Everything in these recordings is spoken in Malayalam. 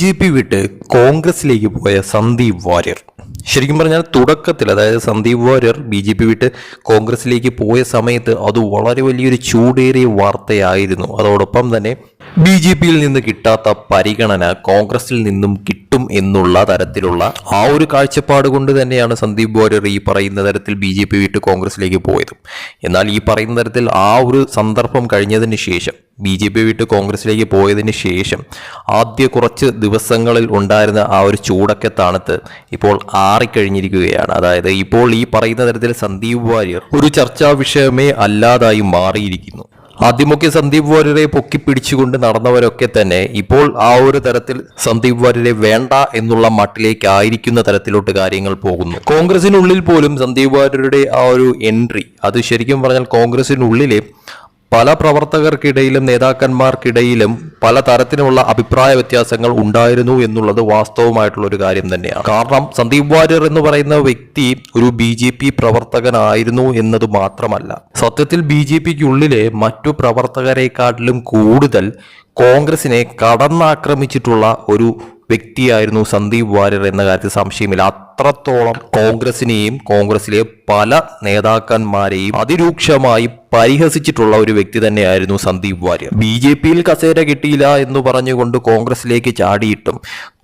ജെ പി വിട്ട് കോൺഗ്രസിലേക്ക് പോയ സന്ദീപ് വാര്യർ. ശരിക്കും പറഞ്ഞാൽ തുടക്കത്തിൽ അതായത് Sandeep Warrier B J P വിട്ട് കോൺഗ്രസിലേക്ക് പോയ സമയത്ത് അത് വളരെ വലിയൊരു ചൂടേറിയ വാർത്തയായിരുന്നു. അതോടൊപ്പം തന്നെ ബി ജെ പിയിൽ നിന്ന് കിട്ടാത്ത പരിഗണന കോൺഗ്രസിൽ നിന്നും കിട്ടും എന്നുള്ള തരത്തിലുള്ള ആ ഒരു കാഴ്ചപ്പാട് കൊണ്ട് തന്നെയാണ് സന്ദീപ് വാര്യർ ഈ പറയുന്ന തരത്തിൽ ബി ജെ പി വിട്ട് കോൺഗ്രസിലേക്ക് പോയത്. എന്നാൽ ഈ പറയുന്ന തരത്തിൽ ആ ഒരു സന്ദർഭം കഴിഞ്ഞതിന് ശേഷം ബി ജെ പി വിട്ട് കോൺഗ്രസിലേക്ക് പോയതിന് ശേഷം ആദ്യ കുറച്ച് ദിവസങ്ങളിൽ ഉണ്ടായിരുന്ന ആ ഒരു ചൂടൊക്കെ തണുത്ത് ഇപ്പോൾ ആറിക്കഴിഞ്ഞിരിക്കുകയാണ്. അതായത് ഇപ്പോൾ ഈ പറയുന്ന തരത്തിൽ സന്ദീപ് വാര്യർ ഒരു ചർച്ചാ വിഷയമേ അല്ലാതായി മാറിയിരിക്കുന്നു. ആദ്യമൊക്കെ സന്ദീപ് വാര്യരെ പൊക്കി പിടിച്ചുകൊണ്ട് നടന്നവരൊക്കെ തന്നെ ഇപ്പോൾ ആ ഒരു തരത്തിൽ സന്ദീപ് വാര്യരെ വേണ്ട എന്നുള്ള മട്ടിലേക്കായിരിക്കുന്ന തരത്തിലോട്ട് കാര്യങ്ങൾ പോകുന്നു. കോൺഗ്രസിനുള്ളിൽ പോലും സന്ദീപ് വാര്യരുടെ ആ ഒരു എൻട്രി അത് ശരിക്കും പറഞ്ഞാൽ കോൺഗ്രസിനുള്ളിലെ പല പ്രവർത്തകർക്കിടയിലും നേതാക്കന്മാർക്കിടയിലും പല തരത്തിലുള്ള അഭിപ്രായ വ്യത്യാസങ്ങൾ ഉണ്ടായിരുന്നു എന്നുള്ളത് വാസ്തവമായിട്ടുള്ള ഒരു കാര്യം തന്നെയാണ്. കാരണം സന്ദീപ് വാര്യർ എന്ന് പറയുന്ന വ്യക്തി ഒരു ബി ജെ പി പ്രവർത്തകനായിരുന്നു എന്നത് മാത്രമല്ല. സത്യത്തിൽ ബി ജെ പിക്കുള്ളിലെ മറ്റു പ്രവർത്തകരെക്കാട്ടിലും കൂടുതൽ കോൺഗ്രസിനെ കടന്നാക്രമിച്ചിട്ടുള്ള ഒരു വ്യക്തിയായിരുന്നു സന്ദീപ് വാര്യർ എന്ന കാര്യത്തിൽ സംശയമില്ല. അത്രത്തോളം കോൺഗ്രസിനെയും കോൺഗ്രസിലെ പല നേതാക്കന്മാരെയും അതിരൂക്ഷമായി പരിഹസിച്ചിട്ടുള്ള ഒരു വ്യക്തി തന്നെയായിരുന്നു സന്ദീപ് വാര്യർ. ബി ജെ പിയിൽ കസേര കിട്ടിയില്ല എന്ന് പറഞ്ഞുകൊണ്ട് കോൺഗ്രസിലേക്ക് ചാടിയിട്ടും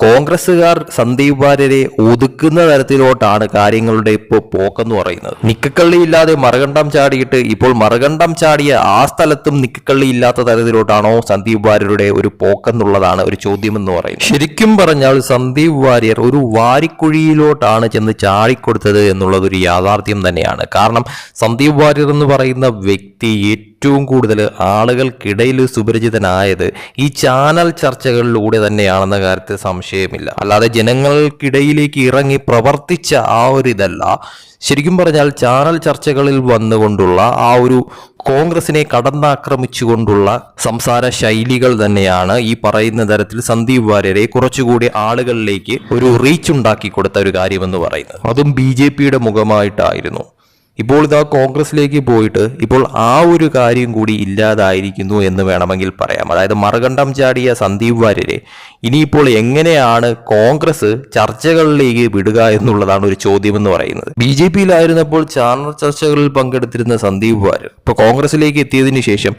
കോൺഗ്രസ്സുകാർ സന്ദീപ് വാര്യരെ ഒതുക്കുന്ന തരത്തിലോട്ടാണ് കാര്യങ്ങളുടെ ഇപ്പോൾ പോക്കെന്ന് പറയുന്നത്. നിക്കക്കള്ളി ഇല്ലാതെ മറുകണ്ഠം ചാടിയിട്ട് ഇപ്പോൾ മറുകണ്ഠം ചാടിയ ആ സ്ഥലത്തും നിക്കക്കള്ളി ഇല്ലാത്ത തരത്തിലോട്ടാണോ സന്ദീപ് വാര്യരുടെ ഒരു പോക്കെന്നുള്ളതാണ് ഒരു ചോദ്യം എന്ന് പറയുന്നത്. ശരിക്കും പറഞ്ഞാൽ സന്ദീപ് വാര്യർ ഒരു വാരിക്കുഴിയിലോട്ടാണ് ചെന്ന് ചാടിക്കൊടുത്തത് എന്നുള്ളതൊരു യാഥാർത്ഥ്യം തന്നെയാണ്. കാരണം സന്ദീപ് വാര്യർ എന്ന് പറയുന്ന വ്യക്തി ഏറ്റവും കൂടുതൽ ആളുകൾക്കിടയിൽ സുപരിചിതനായത് ഈ ചാനൽ ചർച്ചകളിലൂടെ തന്നെയാണെന്ന കാര്യത്തിൽ സംശയമില്ല. അല്ലാതെ ജനങ്ങൾക്കിടയിലേക്ക് ഇറങ്ങി പ്രവർത്തിച്ച ആ ഒരു ഇതല്ല. ശരിക്കും പറഞ്ഞാൽ ചാനൽ ചർച്ചകളിൽ വന്നുകൊണ്ടുള്ള ആ ഒരു കോൺഗ്രസിനെ കടന്നാക്രമിച്ചുകൊണ്ടുള്ള സംസാര ശൈലികൾ തന്നെയാണ് ഈ പറയുന്ന തരത്തിൽ സന്ദീപ് വാര്യരെ കുറച്ചുകൂടി ആളുകളിലേക്ക് ഒരു റീച്ച് ഉണ്ടാക്കി കൊടുത്ത ഒരു കാര്യമെന്ന് പറയുന്നത്. അതും ബി മുഖമായിട്ടായിരുന്നു. ഇപ്പോൾ ഇതാ കോൺഗ്രസിലേക്ക് പോയിട്ട് ഇപ്പോൾ ആ ഒരു കാര്യം കൂടി ഇല്ലാതായിരിക്കുന്നു എന്ന് വേണമെങ്കിൽ പറയാം. അതായത് മറുകണ്ഠം ചാടിയ സന്ദീപ് വാര്യരെ ഇനിയിപ്പോൾ എങ്ങനെയാണ് കോൺഗ്രസ് ചർച്ചകളിലേക്ക് വിടുക എന്നുള്ളതാണ് ഒരു ചോദ്യം എന്ന് പറയുന്നത്. ബി ജെ പിയിലായിരുന്നപ്പോൾ ചാനൽ ചർച്ചകളിൽ പങ്കെടുത്തിരുന്ന സന്ദീപ് വാര്യർ ഇപ്പോൾ കോൺഗ്രസിലേക്ക് എത്തിയതിനു ശേഷം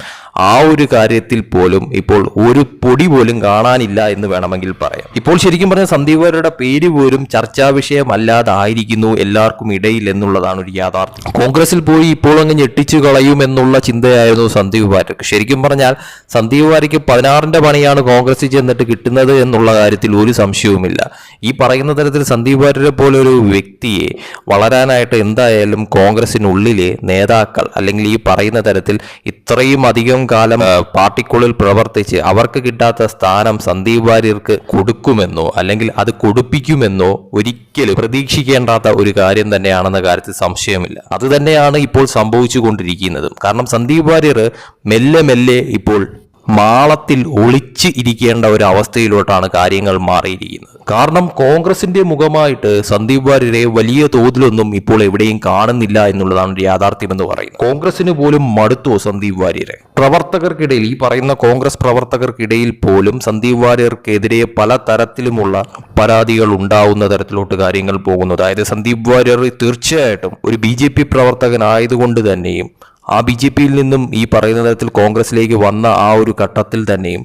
ആ ഒരു കാര്യത്തിൽ പോലും ഇപ്പോൾ ഒരു പൊടി പോലും കാണാനില്ല എന്ന് വേണമെങ്കിൽ പറയാം. ഇപ്പോൾ ശരിക്കും പറഞ്ഞ സന്ദീപ് വാര്യരുടെ പേര് പോലും ചർച്ചാ വിഷയമല്ലാതായിരിക്കുന്നു എല്ലാവർക്കും ഇടയിൽ എന്നുള്ളതാണ് ഒരു യാഥാർത്ഥ്യം. കോൺഗ്രസിൽ പോയി ഇപ്പോൾ അങ്ങ് ഞെട്ടിച്ചു കളയും എന്നുള്ള ചിന്തയായിരുന്നു സന്ദീപ് വാര്യക്ക് ശരിക്കും പറഞ്ഞാൽ സന്ദീപ് വാര്യക്ക് പതിനാറിന്റെ പണിയാണ് കോൺഗ്രസിൽ ചെന്നിട്ട് കിട്ടുന്നത് എന്നുള്ള കാര്യത്തിൽ ഒരു സംശയവുമില്ല. ഈ പറയുന്ന തരത്തിൽ സന്ദീപ് വാര്യരെ പോലെ ഒരു വ്യക്തിയെ വളരാനായിട്ട് എന്തായാലും കോൺഗ്രസിനുള്ളിലെ നേതാക്കൾ അല്ലെങ്കിൽ ഈ പറയുന്ന തരത്തിൽ ഇത്രയും അധികം കാലം പാർട്ടിക്കുള്ളിൽ പ്രവർത്തിച്ച് അവർക്ക് കിട്ടാത്ത സ്ഥാനം സന്ദീപ് വാര്യർക്ക് കൊടുക്കുമെന്നോ അല്ലെങ്കിൽ അത് കൊടുപ്പിക്കുമെന്നോ ഒരിക്കലും പ്രതീക്ഷിക്കേണ്ടാത്ത ഒരു കാര്യം തന്നെയാണെന്ന കാര്യത്തിൽ സംശയമില്ല. അത് തന്നെയാണ് ഇപ്പോൾ സംഭവിച്ചു കൊണ്ടിരിക്കുന്നതും കാരണം സന്ദീപ് വാര്യർ മെല്ലെ മെല്ലെ ഇപ്പോൾ മാളത്തിൽ ഒളിച്ച് ഇരിക്കേണ്ട ഒരു അവസ്ഥയിലോട്ടാണ് കാര്യങ്ങൾ മാറിയിരിക്കുന്നത്. കാരണം കോൺഗ്രസിന്റെ മുഖമായിട്ട് സന്ദീപ് വാര്യരെ വലിയ തോതിലൊന്നും ഇപ്പോൾ എവിടെയും കാണുന്നില്ല എന്നുള്ളതാണ് യാഥാർത്ഥ്യം എന്ന് പറയുന്നത്. കോൺഗ്രസിന് പോലും മടുത്തു സന്ദീപ് വാര്യരെ? പ്രവർത്തകർക്കിടയിൽ ഈ പറയുന്ന കോൺഗ്രസ് പ്രവർത്തകർക്കിടയിൽ പോലും സന്ദീപ് വാര്യർക്കെതിരെ പല തരത്തിലുമുള്ള പരാതികൾ ഉണ്ടാവുന്ന തരത്തിലോട്ട് കാര്യങ്ങൾ പോകുന്നു. അതായത് സന്ദീപ് വാര്യർ തീർച്ചയായിട്ടും ഒരു ബി ജെ പി പ്രവർത്തകനായതുകൊണ്ട് തന്നെയും ആ ബി ജെ പിയിൽ നിന്നും ഈ പറയുന്ന തരത്തിൽ കോൺഗ്രസിലേക്ക് വന്ന ആ ഒരു ഘട്ടത്തിൽ തന്നെയും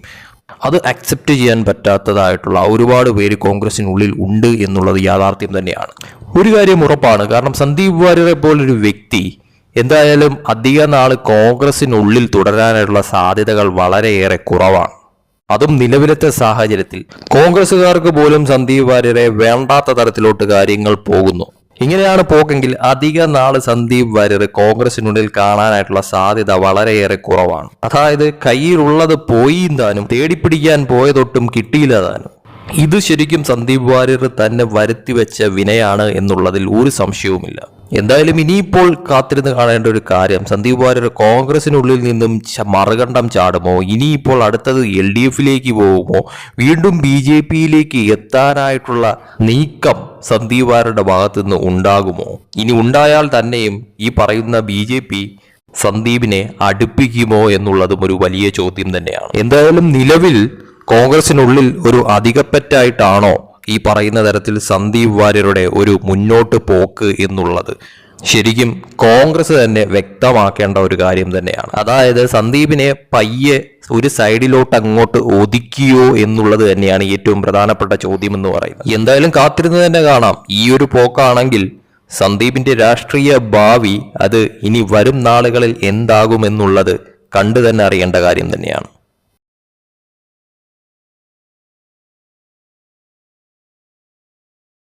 അത് അക്സെപ്റ്റ് ചെയ്യാൻ പറ്റാത്തതായിട്ടുള്ള ഒരുപാട് പേര് കോൺഗ്രസിനുള്ളിൽ ഉണ്ട് എന്നുള്ളത് യാഥാർത്ഥ്യം തന്നെയാണ്. ഒരു കാര്യം ഉറപ്പാണ് കാരണം സന്ദീപ് വാര്യരെ പോലൊരു വ്യക്തി എന്തായാലും അധിക നാൾ കോൺഗ്രസിനുള്ളിൽ തുടരാനായിട്ടുള്ള സാധ്യതകൾ വളരെയേറെ കുറവാണ്. അതും നിലവിലത്തെ സാഹചര്യത്തിൽ. കോൺഗ്രസുകാർക്ക് പോലും സന്ദീപ് വാര്യരെ വേണ്ടാത്ത തരത്തിലോട്ട് കാര്യങ്ങൾ പോകുന്നു. ഇങ്ങനെയാണ് പോക്കെങ്കിൽ അധിക നാൾ സന്ദീപ് വാര്യർ കോൺഗ്രസിനുള്ളിൽ കാണാനായിട്ടുള്ള സാധ്യത വളരെയേറെ കുറവാണ്. അതായത് കയ്യിലുള്ളത് പോയി താനും തേടിപ്പിടിക്കാൻ പോയതൊട്ടും കിട്ടിയില്ല താനും ഇത് ശരിക്കും സന്ദീപ് വാര്യർ തന്നെ വരുത്തി വെച്ച വിനയാണ് എന്നുള്ളതിൽ ഒരു സംശയവുമില്ല. എന്തായാലും ഇനിയിപ്പോൾ കാത്തിരുന്ന് കാണേണ്ട ഒരു കാര്യം സന്ദീപ് വാര്യർ കോൺഗ്രസിനുള്ളിൽ നിന്നും മറുകണ്ഠം ചാടുമോ? ഇനിയിപ്പോൾ അടുത്തത് എൽ ഡി എഫിലേക്ക് പോകുമോ? വീണ്ടും ബി ജെ പിയിലേക്ക് എത്താനായിട്ടുള്ള നീക്കം സന്ദീപ് ഭാഗത്തുനിന്ന് ഉണ്ടാകുമോ? ഇനി ഉണ്ടായാൽ തന്നെയും ഈ പറയുന്ന ബി ജെ പി സന്ദീപിനെ അടുപ്പിക്കുമോ എന്നുള്ളതും ഒരു വലിയ ചോദ്യം തന്നെയാണ്. എന്തായാലും നിലവിൽ കോൺഗ്രസിനുള്ളിൽ ഒരു അധികപ്പറ്റായിട്ടാണോ ഈ പറയുന്ന തരത്തിൽ സന്ദീപ് വാര്യരുടെ ഒരു മുന്നോട്ട് പോക്ക് എന്നുള്ളത്? ശരിക്കും കോൺഗ്രസ് തന്നെ വ്യക്തമാക്കേണ്ട ഒരു കാര്യം തന്നെയാണ്. അതായത് സന്ദീപിനെ പയ്യെ ഒരു സൈഡിലോട്ട് അങ്ങോട്ട് ഒതുക്കിയോ എന്നുള്ളത് തന്നെയാണ് ഏറ്റവും പ്രധാനപ്പെട്ട ചോദ്യം എന്ന് പറയുന്നത്. എന്തായാലും കാത്തിരുന്ന് തന്നെ കാണാം. ഈ ഒരു പോക്കാണെങ്കിൽ സന്ദീപിന്റെ രാഷ്ട്രീയ ഭാവി അത് ഇനി വരും നാളുകളിൽ എന്താകുമെന്നുള്ളത് കണ്ടു തന്നെ അറിയേണ്ട കാര്യം തന്നെയാണ്.